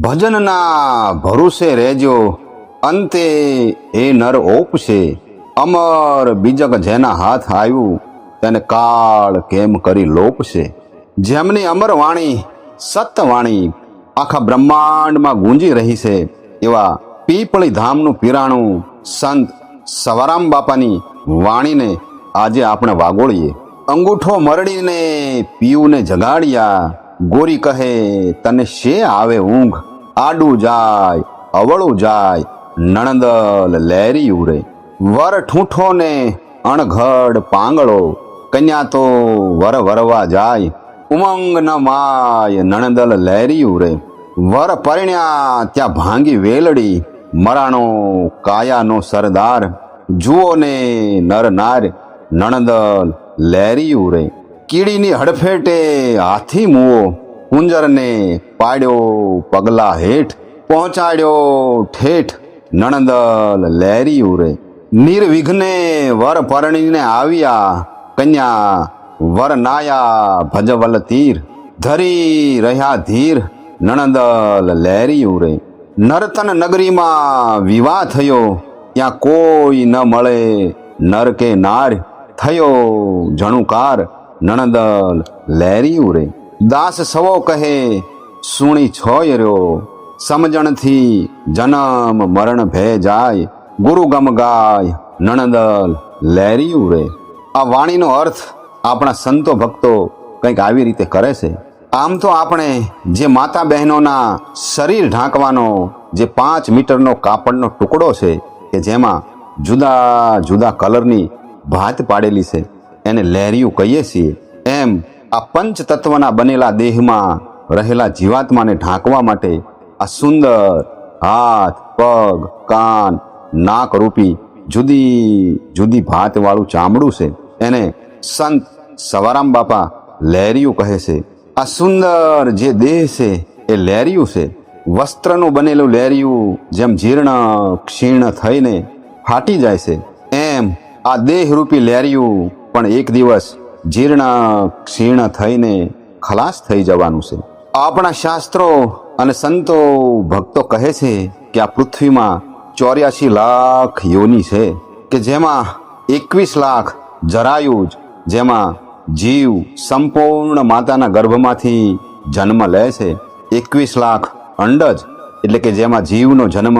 ભજનના ભરોસે રહેજો. અંતે એ નર ઓપશે. અમર બીજક જેના હાથ આવ્યું, તેને કાળ કેમ કરી લોપશે? જેમની અમર વાણી સત્યવાણી આખા બ્રહ્માંડમાં ગુંજી રહી છે, એવા પીપળી ધામનું પીરાણું સંત સવારામ બાપાની વાણીને આજે આપણે વાગોળીએ. અંગૂઠો મરડીને પીયુને જગાડ્યા. ગોરી કહે, તને શે આવે ઊંઘ? આડું જાય, અવળું જાય, નણંદલ લહેરી ઉરે વર ઠૂંઠો ને અણઘડ પાંગળો, કન્યા તો વર વરવા જાય. ઉમંગ ન માય, નણંદલ લહેરી ઉરે વર પરણ્યા, ત્યાં ભાંગી વેલડી, મરાણો કાયાનો સરદાર. જુઓ ને નર નાર, નણંદલ લહેરી ઉરે કીડીની હડફેટે હાથી મુવો કુંજરને પાડ્યો પગલા હેઠ, પહોંચાડ્યો ઠેઠ, નણંદલ લહેરી ઉરે. નિર્વિઘ્ને વર પરણીને આવ્યા કન્યા, વર નાયા ભજવલ તીર. ધરી રહ્યા ધીર, નણંદલ લહેરી ઉરે. નર્તન નગરીમાં વિવાહ થયો, ત્યાં કોઈ ન મળે, નર કે નાર, થયો જણુકાર. નણંદલ લહેરી ઉરે. દાસ સવો કહે, સુણી છોય રહ્યો સમજણથી જન્મ મરણ ભે જાય ગુરુ ગમ ગાય નણદલ લહેરી ઉરે. આ વાણીનો અર્થ આપણા સંતો ભક્તો કંઈક આવી રીતે કરે છે. આમ તો આપણે જે માતા બહેનોના શરીર ઢાંકવાનો જે પાંચ મીટરનો કાપડનો ટુકડો છે, કે જેમાં જુદા જુદા કલરની ભાત પાડેલી છે એને લહેરિયું કહીએ છીએ. એમ આ પંચ તત્વના બનેલા દેહમાં રહેલા જીવાત્માને ઢાંકવા માટે આ સુંદર હાથ, પગ, કાન, નાક રૂપી જુદી જુદી ભાતવાળું ચામડું છે. એને સંત સવારામ બાપા લહેરિયું કહે છે. આ સુંદર જે દેહ છે એ લહેરિયું છે. વસ્ત્રનું બનેલું લહેરિયું જેમ જીર્ણ, ક્ષીણ થઈને ફાટી જાય છે. એમ આ દેહરૂપી લહેરિયું પણ એક દિવસ જીર્ણ ક્ષીણ થઈને ખલાસ થઈ જવાનું છે. આપણા શાસ્ત્રો અને સંતો ભક્તો કહે છે કે આ પૃથ્વીમાં ચોર્યાસી લાખ યોની છે કે જેમાં એકવીસ લાખ જરાયુજ જેમાં જીવ સંપૂર્ણ માતાના ગર્ભમાંથી જન્મ લે છે. એકવીસ લાખ અંડજ એટલે કે જેમાં જીવનો જન્મ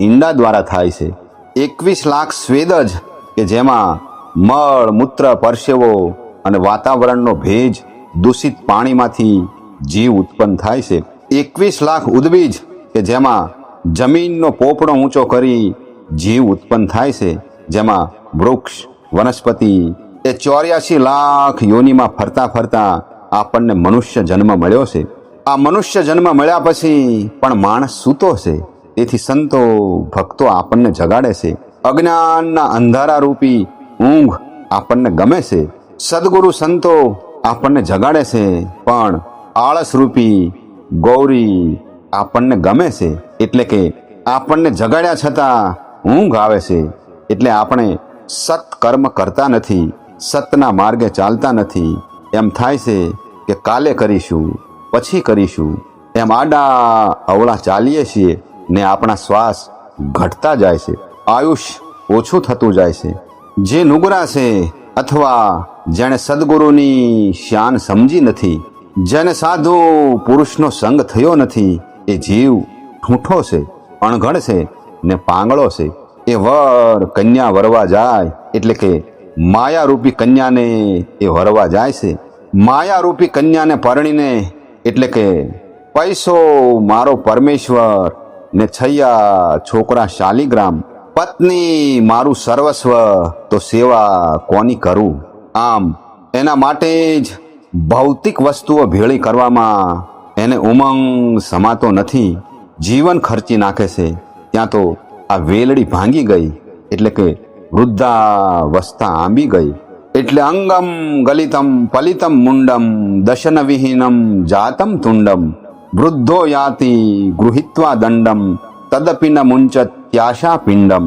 ઈંડા દ્વારા થાય છે. એકવીસ લાખ સ્વેદજ કે જેમાં મળ, મૂત્ર, પરસેવો અને વાતાવરણનો ભેજ દૂષિત પાણીમાંથી જીવ ઉત્પન્ન થાય છે. એકવીસ લાખ ઉદ્બીજ કે જેમાં જમીનનો પોપડો ઊંચો કરી જીવ ઉત્પન્ન થાય છે. જેમાં વૃક્ષ, વનસ્પતિ એ ચોર્યાસી લાખ યોનિમાં ફરતા ફરતા આપણને મનુષ્ય જન્મ મળ્યો છે. આ મનુષ્ય જન્મ મળ્યા પછી પણ માણસ સૂતો છે. તેથી સંતો ભક્તો આપણને જગાડે છે. અજ્ઞાનના અંધારા રૂપી ઊંઘ આપણને ગમે છે. સદગુરુ સંતો આપણને જગાડે છે. પણ આળસ રૂપી ગૌરી આપણને ગમે છે. એટલે કે આપણને જગાડ્યા છતાં ઊંઘ આવે છે. એટલે આપણે સત કર્મ કરતા નથી. સતના માર્ગે ચાલતા નથી. એમ થાય છે કે કાલે કરીશું, પછી કરીશું. એમ આડા અવળા ચાલીએ છીએ ને આપણા શ્વાસ ઘટતા જાય છે. આયુષ્ય ઓછું થતું જાય છે. જે નુગરા છે અથવા જેણે સદગુરુની શાન સમજી નથી, જેને સાધુ પુરુષનો સંગ થયો નથી, એ જીવ ઠૂંઠો છે, અણઘડ છે ને પાંગળો છે. એ વર કન્યા વરવા જાય એટલે કે માયારૂપી કન્યાને એ વરવા જાય છે. માયારૂપી કન્યાને પરણીને એટલે કે પૈસો મારો પરમેશ્વર ને છૈયા છોકરા શાલિગ્રામ પત્ની મારું સર્વસ્વ, તો સેવા કોની કરું? આમ, એના માટે જ ભૌતિક વસ્તુઓ ભેળી કરવામાં એને ઉમંગ સમાતો નથી. જીવન ખર્ચી નાખે છે. ત્યાં તો આ વેલડી ભાંગી ગઈ, એટલે કે વૃદ્ધાવસ્થા આંબી ગઈ. એટલે અંગમ ગલિતમ પલિતમ મુંડમ દશન વિહીનમ જાતમ તુંડમ. વૃદ્ધો યાતિ ગૃહિત્વા દંડમ. તદપિન મુંચત્યાશા પિંડમ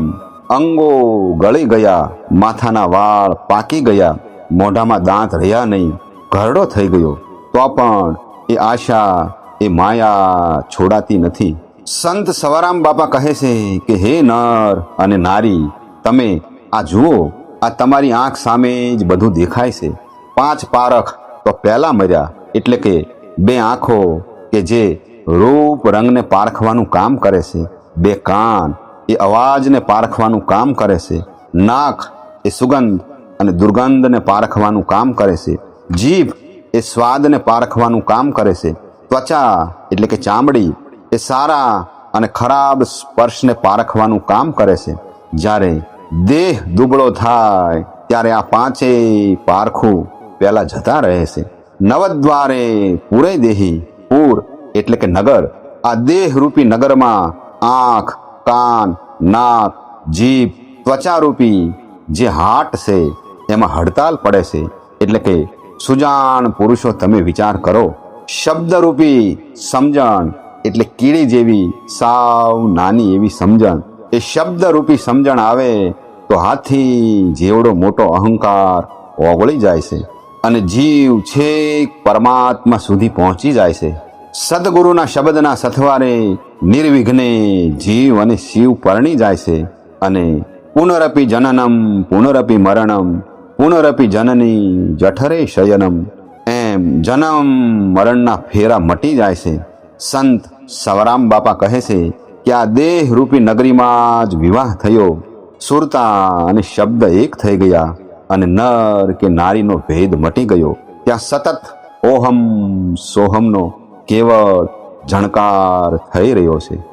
અંગો ગળી ગયા માથાના વાળ પાકી ગયા મોઢામાં દાંત રહ્યા નહીં ઘરડો થઈ ગયો તો પણ એ આશા એ માયા છોડાતી નથી સંત સવારામ બાપા કહે છે કે હે નર અને નારી તમે આ જુઓ આ તમારી આંખ સામે જ બધું દેખાય છે પાંચ પારખ તો પહેલા મર્યા એટલે કે બે આંખો કે જે રૂપ રંગને પારખવાનું કામ કરે છે, બે કાન એ અવાજને પારખવાનું કામ કરે છે, નાક એ સુગંધ અને દુર્ગંધને પારખવાનું કામ કરે છે, જીભ એ સ્વાદને પારખવાનું કામ કરે છે, ત્વચા એટલે કે ચામડી એ સારા અને ખરાબ સ્પર્શને પારખવાનું કામ કરે છે. જ્યારે દેહ દુબળો થાય, ત્યારે આ પાંચેય પારખું પહેલાં જતા રહે છે. નવદ્વારે પૂરે દેહી એટલે કે નગર. આ દેહરૂપી નગરમાં આંખ, કાન, નાક, જીભ ત્વચારૂપી જે હાટ છે, એમાં હડતાલ પડે છે. એટલે કે સુજાણ પુરુષો તમે વિચાર કરો. શબ્દરૂપી સમજણ એટલે કીડી જેવી, સાવ નાની એવી સમજણ. એ શબ્દરૂપી સમજણ આવે તો હાથી જેવડો મોટો અહંકાર ઓગળી જાય છે અને જીવ છેક પરમાત્મા સુધી પહોંચી જાય છે. સદગુરુના શબ્દના સથવારે નિર્વિઘ્ને જીવ અને શિવ પરણી જાય છે અને પુનરપી જનનમ, પુનરપી મરણમ, પુનરપી જનની જઠરે શયનમ. એમ જન્મ મરણના ફેરા મટી જાય છે. સંત સવરામ બાપા કહે છે કે આ દેહ રૂપી નગરીમાં જ વિવાહ થયો. સુરતા અને શબ્દ એક થઈ ગયા અને નર કે નારીનો ભેદ મટી ગયો. ત્યાં સતત ઓહમ સોહમનો કેવળ જણકાર થઈ રહ્યો છે.